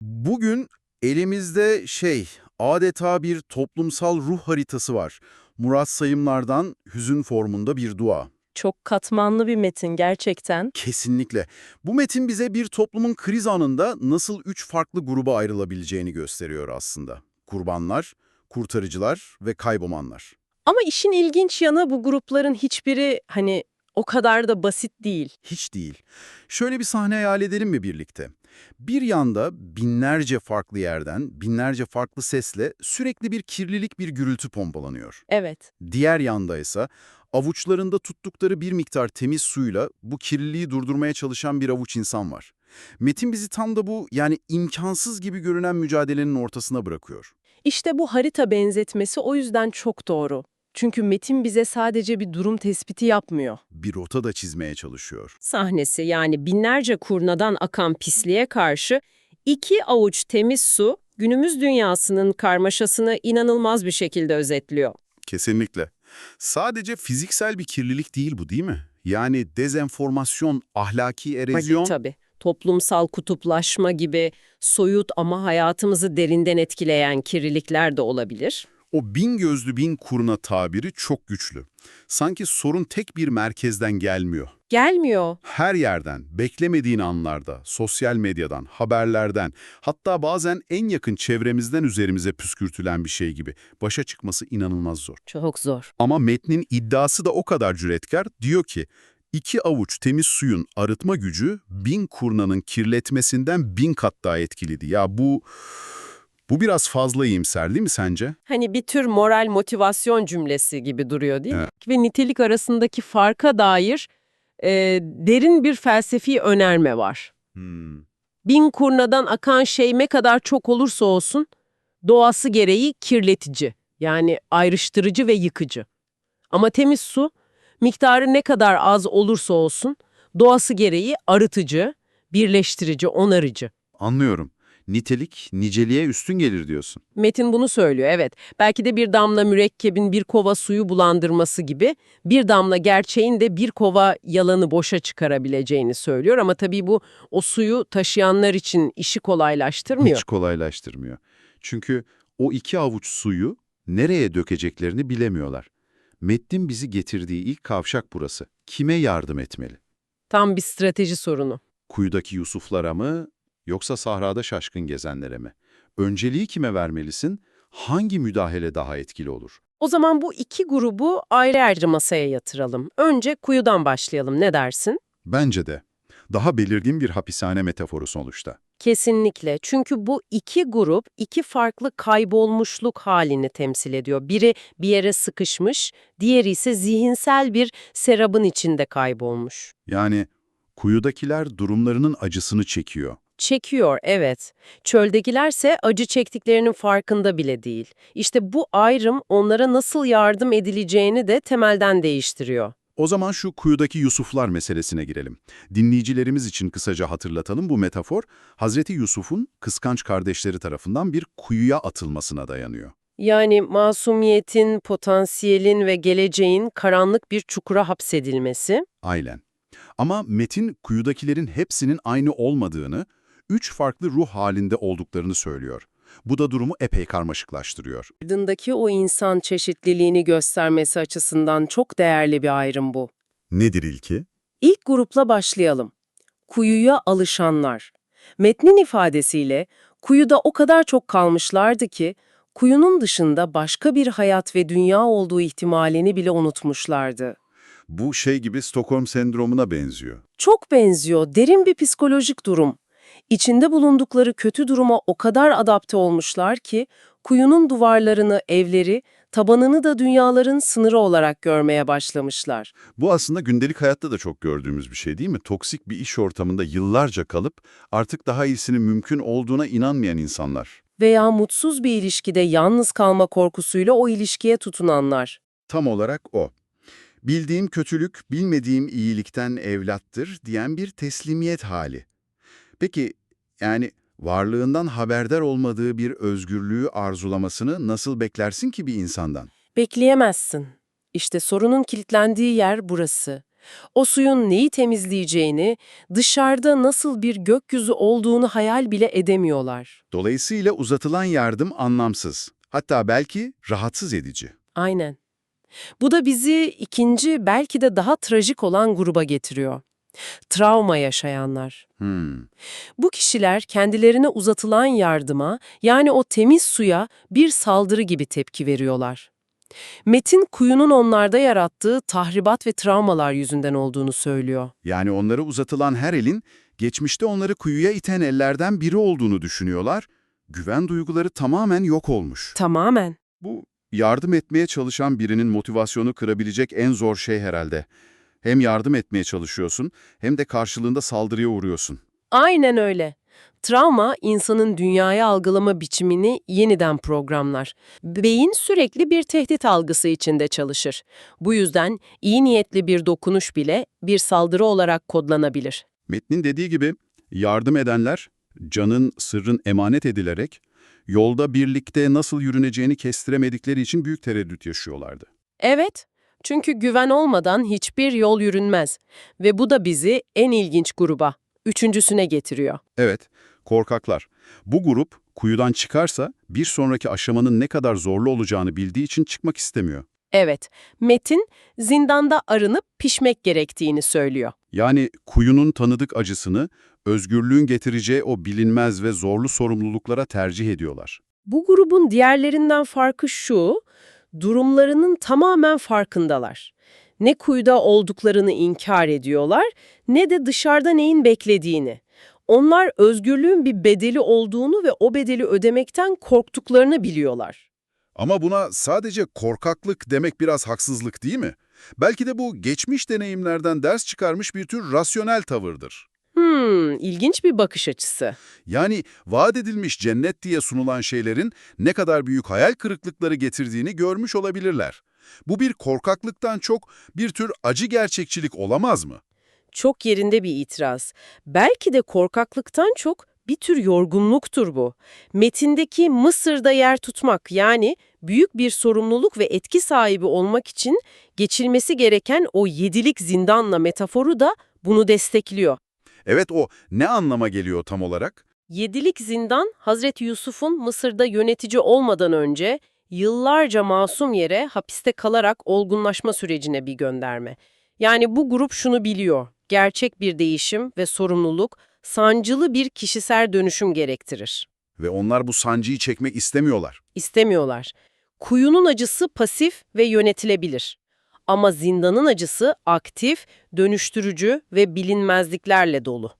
Bugün elimizde şey, adeta bir toplumsal ruh haritası var. Murat Sayımlar'dan hüzün formunda bir dua. Çok katmanlı bir metin gerçekten. Kesinlikle. Bu metin bize bir toplumun kriz anında nasıl üç farklı gruba ayrılabileceğini gösteriyor aslında. Kurbanlar, kurtarıcılar ve kaybolanlar. Ama işin ilginç yanı bu grupların hiçbiri hani o kadar da basit değil. Hiç değil. Şöyle bir sahne hayal edelim mi birlikte? Bir yanda binlerce farklı yerden, binlerce farklı sesle sürekli bir kirlilik, bir gürültü pompalanıyor. Evet. Diğer yanda ise avuçlarında tuttukları bir miktar temiz suyla bu kirliliği durdurmaya çalışan bir avuç insan var. Metin bizi tam da bu yani imkansız gibi görünen mücadelenin ortasına bırakıyor. İşte bu harita benzetmesi o yüzden çok doğru. Çünkü metin bize sadece bir durum tespiti yapmıyor. Bir rota da çizmeye çalışıyor. sahnesi yani binlerce kurnadan akan pisliğe karşı iki avuç temiz su günümüz dünyasının karmaşasını inanılmaz bir şekilde özetliyor. Kesinlikle. Sadece fiziksel bir kirlilik değil bu değil mi? Yani dezenformasyon, ahlaki erozyon... Tabii. Toplumsal kutuplaşma gibi soyut ama hayatımızı derinden etkileyen kirlilikler de olabilir. O bin gözlü bin kurna tabiri çok güçlü. Sanki sorun tek bir merkezden gelmiyor. Gelmiyor. Her yerden, beklemediğin anlarda, sosyal medyadan, haberlerden, hatta bazen en yakın çevremizden üzerimize püskürtülen bir şey gibi. Başa çıkması inanılmaz zor. Çok zor. Ama metnin iddiası da o kadar cüretkar. Diyor ki, iki avuç temiz suyun arıtma gücü bin kurnanın kirletmesinden bin kat daha etkiliydi. Ya bu... Bu biraz fazla iyimser değil mi sence? Hani bir tür moral motivasyon cümlesi gibi duruyor değil mi? Evet. Ve nitelik arasındaki farka dair e, derin bir felsefi önerme var. Hmm. Bin kurnadan akan şey ne kadar çok olursa olsun doğası gereği kirletici. Yani ayrıştırıcı ve yıkıcı. Ama temiz su miktarı ne kadar az olursa olsun doğası gereği arıtıcı, birleştirici, onarıcı. Anlıyorum. Nitelik, niceliğe üstün gelir diyorsun. Metin bunu söylüyor evet. Belki de bir damla mürekkebin bir kova suyu bulandırması gibi bir damla gerçeğin de bir kova yalanı boşa çıkarabileceğini söylüyor. Ama tabii bu o suyu taşıyanlar için işi kolaylaştırmıyor. Hiç kolaylaştırmıyor. Çünkü o iki avuç suyu nereye dökeceklerini bilemiyorlar. Metnin bizi getirdiği ilk kavşak burası. Kime yardım etmeli? Tam bir strateji sorunu. Kuyudaki Yusuflara mı yoksa sahrada şaşkın gezenlere mi? Önceliği kime vermelisin? Hangi müdahale daha etkili olur? O zaman bu iki grubu ayrı ayrı masaya yatıralım. Önce kuyudan başlayalım ne dersin? Bence de. Daha belirgin bir hapishane metaforu sonuçta. Kesinlikle. Çünkü bu iki grup iki farklı kaybolmuşluk halini temsil ediyor. Biri bir yere sıkışmış, diğeri ise zihinsel bir serabın içinde kaybolmuş. Yani kuyudakiler durumlarının acısını çekiyor. Çekiyor, evet. Çöldekilerse acı çektiklerinin farkında bile değil. İşte bu ayrım onlara nasıl yardım edileceğini de temelden değiştiriyor. O zaman şu kuyudaki Yusuflar meselesine girelim. Dinleyicilerimiz için kısaca hatırlatalım bu metafor, Hazreti Yusuf'un kıskanç kardeşleri tarafından bir kuyuya atılmasına dayanıyor. Yani masumiyetin, potansiyelin ve geleceğin karanlık bir çukura hapsedilmesi. Aynen. Ama Metin kuyudakilerin hepsinin aynı olmadığını, üç farklı ruh halinde olduklarını söylüyor. Bu da durumu epey karmaşıklaştırıyor. Ardındaki o insan çeşitliliğini göstermesi açısından çok değerli bir ayrım bu. Nedir ilki? İlk grupla başlayalım. Kuyuya alışanlar. Metnin ifadesiyle kuyuda o kadar çok kalmışlardı ki kuyunun dışında başka bir hayat ve dünya olduğu ihtimalini bile unutmuşlardı. Bu şey gibi Stockholm sendromuna benziyor. Çok benziyor, derin bir psikolojik durum. İçinde bulundukları kötü duruma o kadar adapte olmuşlar ki kuyunun duvarlarını, evleri, tabanını da dünyaların sınırı olarak görmeye başlamışlar. Bu aslında gündelik hayatta da çok gördüğümüz bir şey değil mi? Toksik bir iş ortamında yıllarca kalıp artık daha iyisinin mümkün olduğuna inanmayan insanlar. Veya mutsuz bir ilişkide yalnız kalma korkusuyla o ilişkiye tutunanlar. Tam olarak o. Bildiğim kötülük, bilmediğim iyilikten evlattır diyen bir teslimiyet hali. Peki, yani varlığından haberdar olmadığı bir özgürlüğü arzulamasını nasıl beklersin ki bir insandan? Bekleyemezsin. İşte sorunun kilitlendiği yer burası. O suyun neyi temizleyeceğini, dışarıda nasıl bir gökyüzü olduğunu hayal bile edemiyorlar. Dolayısıyla uzatılan yardım anlamsız. Hatta belki rahatsız edici. Aynen. Bu da bizi ikinci, belki de daha trajik olan gruba getiriyor. Travma yaşayanlar. Hmm. Bu kişiler kendilerine uzatılan yardıma, yani o temiz suya bir saldırı gibi tepki veriyorlar. Metin kuyunun onlarda yarattığı tahribat ve travmalar yüzünden olduğunu söylüyor. Yani onlara uzatılan her elin, geçmişte onları kuyuya iten ellerden biri olduğunu düşünüyorlar. Güven duyguları tamamen yok olmuş. Tamamen. Bu yardım etmeye çalışan birinin motivasyonu kırabilecek en zor şey herhalde. Hem yardım etmeye çalışıyorsun hem de karşılığında saldırıya uğruyorsun. Aynen öyle. Travma, insanın dünyayı algılama biçimini yeniden programlar. Beyin sürekli bir tehdit algısı içinde çalışır. Bu yüzden iyi niyetli bir dokunuş bile bir saldırı olarak kodlanabilir. Metnin dediği gibi yardım edenler canın sırrın emanet edilerek yolda birlikte nasıl yürüneceğini kestiremedikleri için büyük tereddüt yaşıyorlardı. Evet, çünkü güven olmadan hiçbir yol yürünmez. Ve bu da bizi en ilginç gruba, üçüncüsüne getiriyor. Evet, korkaklar. Bu grup kuyudan çıkarsa bir sonraki aşamanın ne kadar zorlu olacağını bildiği için çıkmak istemiyor. Evet, Metin zindanda arınıp pişmek gerektiğini söylüyor. Yani kuyunun tanıdık acısını, özgürlüğün getireceği o bilinmez ve zorlu sorumluluklara tercih ediyorlar. Bu grubun diğerlerinden farkı şu, durumlarının tamamen farkındalar. Ne kuyuda olduklarını inkar ediyorlar, ne de dışarıda neyin beklediğini. Onlar özgürlüğün bir bedeli olduğunu ve o bedeli ödemekten korktuklarını biliyorlar. Ama buna sadece korkaklık demek biraz haksızlık değil mi? Belki de bu geçmiş deneyimlerden ders çıkarmış bir tür rasyonel tavırdır. Hmm, ilginç bir bakış açısı. Yani vaat edilmiş cennet diye sunulan şeylerin ne kadar büyük hayal kırıklıkları getirdiğini görmüş olabilirler. Bu bir korkaklıktan çok bir tür acı gerçekçilik olamaz mı? Çok yerinde bir itiraz. Belki de korkaklıktan çok bir tür yorgunluktur bu. Metindeki Mısır'da yer tutmak yani büyük bir sorumluluk ve etki sahibi olmak için geçilmesi gereken o yedilik zindanla metaforu da bunu destekliyor. Evet o ne anlama geliyor tam olarak? Yedilik zindan, Hazreti Yusuf'un Mısır'da yönetici olmadan önce yıllarca masum yere hapiste kalarak olgunlaşma sürecine bir gönderme. Yani bu grup şunu biliyor, gerçek bir değişim ve sorumluluk sancılı bir kişisel dönüşüm gerektirir. Ve onlar bu sancıyı çekmek istemiyorlar. İstemiyorlar. Kuyunun acısı pasif ve yönetilebilir. Ama zindanın acısı aktif, dönüştürücü ve bilinmezliklerle dolu.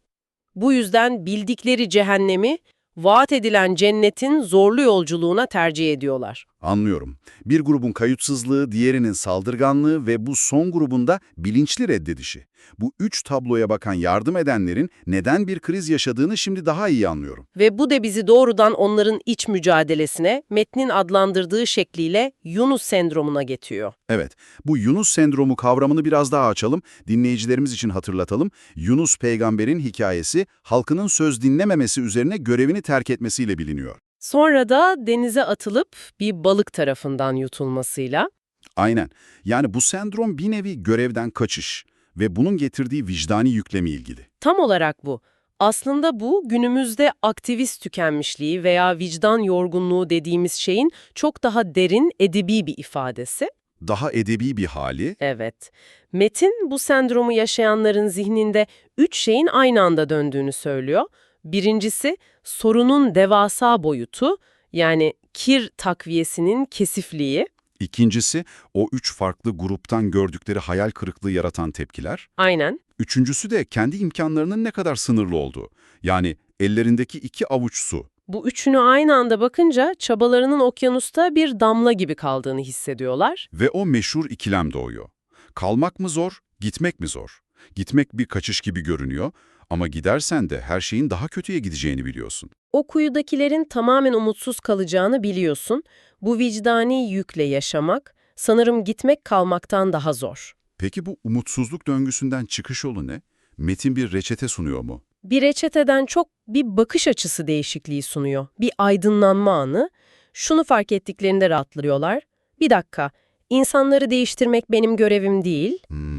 Bu yüzden bildikleri cehennemi, vaat edilen cennetin zorlu yolculuğuna tercih ediyorlar. Anlıyorum. Bir grubun kayıtsızlığı, diğerinin saldırganlığı ve bu son grubunda bilinçli reddedişi. Bu üç tabloya bakan yardım edenlerin neden bir kriz yaşadığını şimdi daha iyi anlıyorum. Ve bu da bizi doğrudan onların iç mücadelesine, metnin adlandırdığı şekliyle Yunus sendromuna getiriyor. Evet, bu Yunus sendromu kavramını biraz daha açalım, dinleyicilerimiz için hatırlatalım. Yunus peygamberin hikayesi, halkının söz dinlememesi üzerine görevini terk etmesiyle biliniyor. Sonra da denize atılıp bir balık tarafından yutulmasıyla Aynen. Yani bu sendrom bir nevi görevden kaçış ve bunun getirdiği vicdani yüklemi ilgili. Tam olarak bu. Aslında bu günümüzde aktivist tükenmişliği veya vicdan yorgunluğu dediğimiz şeyin çok daha derin edebi bir ifadesi. Daha edebi bir hali, Evet. Metin bu sendromu yaşayanların zihninde üç şeyin aynı anda döndüğünü söylüyor. Birincisi sorunun devasa boyutu yani kir takviyesinin kesifliği. ikincisi o üç farklı gruptan gördükleri hayal kırıklığı yaratan tepkiler, Aynen. üçüncüsü de kendi imkanlarının ne kadar sınırlı olduğu. Yani ellerindeki iki avuç su. Bu üçünü aynı anda bakınca çabalarının okyanusta bir damla gibi kaldığını hissediyorlar. Ve o meşhur ikilem doğuyor. Kalmak mı zor, gitmek mi zor? Gitmek bir kaçış gibi görünüyor ama gidersen de her şeyin daha kötüye gideceğini biliyorsun. O kuyudakilerin tamamen umutsuz kalacağını biliyorsun. Bu vicdani yükle yaşamak, sanırım gitmek kalmaktan daha zor. Peki bu umutsuzluk döngüsünden çıkış yolu ne? Metin bir reçete sunuyor mu? Bir reçeteden çok bir bakış açısı değişikliği sunuyor. Bir aydınlanma anı. Şunu fark ettiklerinde rahatlıyorlar. Bir dakika, insanları değiştirmek benim görevim değil. Hmm,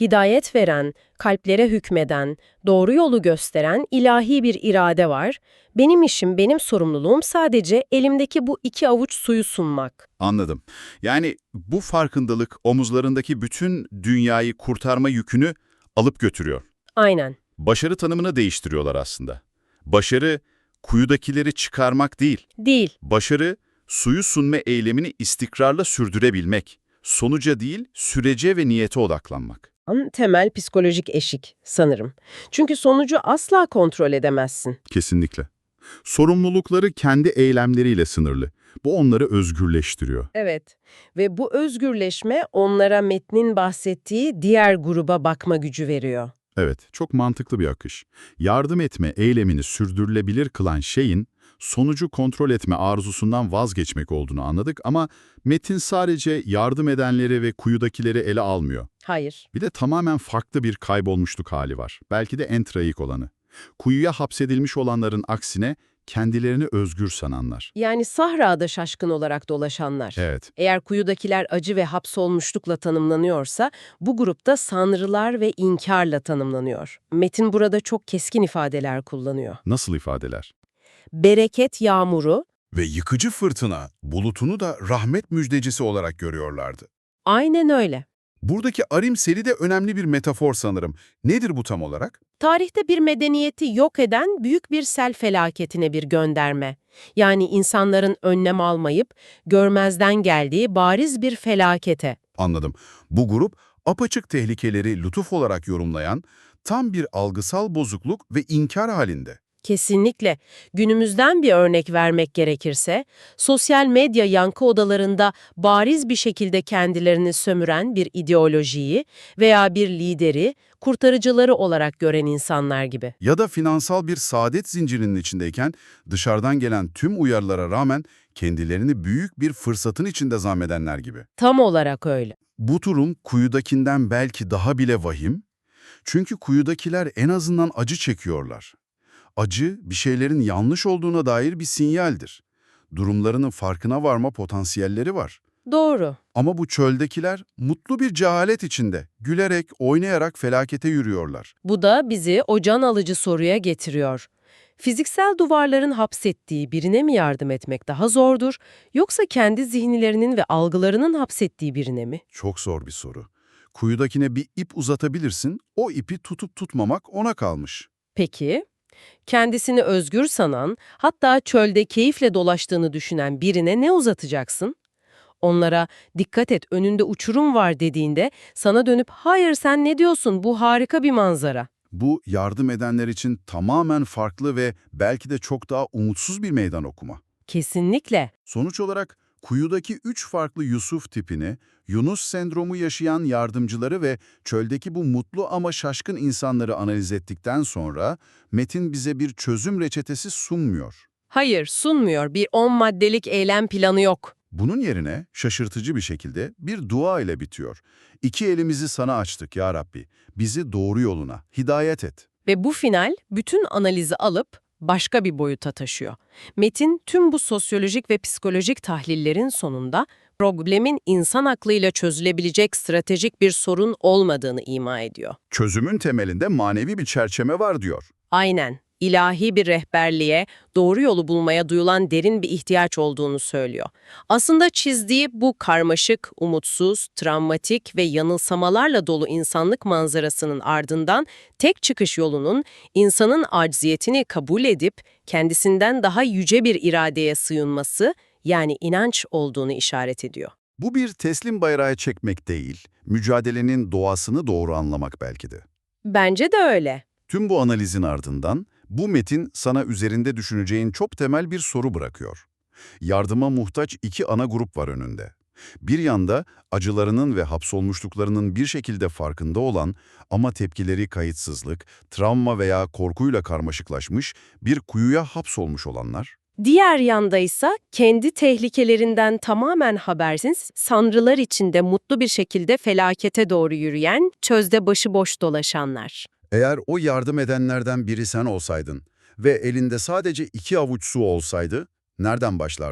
hidayet veren, kalplere hükmeden, doğru yolu gösteren ilahi bir irade var. Benim işim, benim sorumluluğum sadece elimdeki bu iki avuç suyu sunmak. Anladım. Yani bu farkındalık omuzlarındaki bütün dünyayı kurtarma yükünü alıp götürüyor. Aynen. Başarı tanımını değiştiriyorlar aslında. Başarı, kuyudakileri çıkarmak değil. Değil. Başarı, suyu sunma eylemini istikrarla sürdürebilmek. Sonuca değil, sürece ve niyete odaklanmak. An- Temel psikolojik eşik sanırım. Çünkü sonucu asla kontrol edemezsin. Kesinlikle. Sorumlulukları kendi eylemleriyle sınırlı. Bu onları özgürleştiriyor. Evet ve bu özgürleşme onlara metnin bahsettiği diğer gruba bakma gücü veriyor. Evet, çok mantıklı bir akış. Yardım etme eylemini sürdürülebilir kılan şeyin, sonucu kontrol etme arzusundan vazgeçmek olduğunu anladık ama metin sadece yardım edenleri ve kuyudakileri ele almıyor. Hayır. Bir de tamamen farklı bir kaybolmuşluk hali var. Belki de en trajik olanı. Kuyuya hapsedilmiş olanların aksine kendilerini özgür sananlar. Yani sahrada şaşkın olarak dolaşanlar. Evet, Eğer kuyudakiler acı ve hapsolmuşlukla tanımlanıyorsa, bu grupta sanrılar ve inkarla tanımlanıyor. Metin burada çok keskin ifadeler kullanıyor. nasıl ifadeler? Bereket yağmuru, ve yıkıcı fırtına bulutunu da rahmet müjdecisi olarak görüyorlardı. aynen öyle. Buradaki arim seli de önemli bir metafor sanırım. Nedir bu tam olarak? Tarihte bir medeniyeti yok eden büyük bir sel felaketine bir gönderme. Yani insanların önlem almayıp görmezden geldiği bariz bir felakete. Anladım. Bu grup apaçık tehlikeleri lütuf olarak yorumlayan tam bir algısal bozukluk ve inkar halinde. Kesinlikle. Günümüzden bir örnek vermek gerekirse, sosyal medya yankı odalarında bariz bir şekilde kendilerini sömüren bir ideolojiyi veya bir lideri kurtarıcıları olarak gören insanlar gibi. Ya da finansal bir saadet zincirinin içindeyken dışarıdan gelen tüm uyarılara rağmen kendilerini büyük bir fırsatın içinde zannedenler gibi. Tam olarak öyle. Bu durum kuyudakinden belki daha bile vahim. Çünkü kuyudakiler en azından acı çekiyorlar. Acı, bir şeylerin yanlış olduğuna dair bir sinyaldir. Durumlarının farkına varma potansiyelleri var. Doğru. Ama bu çöldekiler mutlu bir cehalet içinde, gülerek, oynayarak felakete yürüyorlar. Bu da bizi o can alıcı soruya getiriyor. Fiziksel duvarların hapsettiği birine mi yardım etmek daha zordur, yoksa kendi zihinlerinin ve algılarının hapsettiği birine mi? Çok zor bir soru. Kuyudakine bir ip uzatabilirsin, o ipi tutup tutmamak ona kalmış. Peki, kendisini özgür sanan, hatta çölde keyifle dolaştığını düşünen birine ne uzatacaksın? Onlara dikkat et önünde uçurum var dediğinde sana dönüp hayır sen ne diyorsun bu harika bir manzara. Bu yardım edenler için tamamen farklı ve belki de çok daha umutsuz bir meydan okuma. Kesinlikle. Sonuç olarak kuyudaki üç farklı Yusuf tipini, Yunus sendromu yaşayan yardımcıları ve çöldeki bu mutlu ama şaşkın insanları analiz ettikten sonra metin bize bir çözüm reçetesi sunmuyor. Hayır sunmuyor bir 10 maddelik eylem planı yok. Bunun yerine şaşırtıcı bir şekilde bir dua ile bitiyor. İki elimizi sana açtık ya Rabbi. Bizi doğru yoluna, hidayet et. Ve bu final bütün analizi alıp başka bir boyuta taşıyor. Metin tüm bu sosyolojik ve psikolojik tahlillerin sonunda problemin insan aklıyla çözülebilecek stratejik bir sorun olmadığını ima ediyor. Çözümün temelinde manevi bir çerçeve var diyor. Aynen. İlahi bir rehberliğe, doğru yolu bulmaya duyulan derin bir ihtiyaç olduğunu söylüyor. Aslında çizdiği bu karmaşık, umutsuz, travmatik ve yanılsamalarla dolu insanlık manzarasının ardından tek çıkış yolunun insanın acziyetini kabul edip kendisinden daha yüce bir iradeye sığınması yani inanç olduğunu işaret ediyor. Bu bir teslim bayrağı çekmek değil, mücadelenin doğasını doğru anlamak belki de. Bence de öyle. Tüm bu analizin ardından bu metin sana üzerinde düşüneceğin çok temel bir soru bırakıyor. Yardıma muhtaç iki ana grup var önünde. Bir yanda acılarının ve hapsolmuşluklarının bir şekilde farkında olan ama tepkileri kayıtsızlık, travma veya korkuyla karmaşıklaşmış bir kuyuya hapsolmuş olanlar. Diğer yanda ise kendi tehlikelerinden tamamen habersiz, sanrılar içinde mutlu bir şekilde felakete doğru yürüyen, çözde başıboş dolaşanlar. Eğer o yardım edenlerden biri sen olsaydın ve elinde sadece iki avuç su olsaydı, nereden başlardın?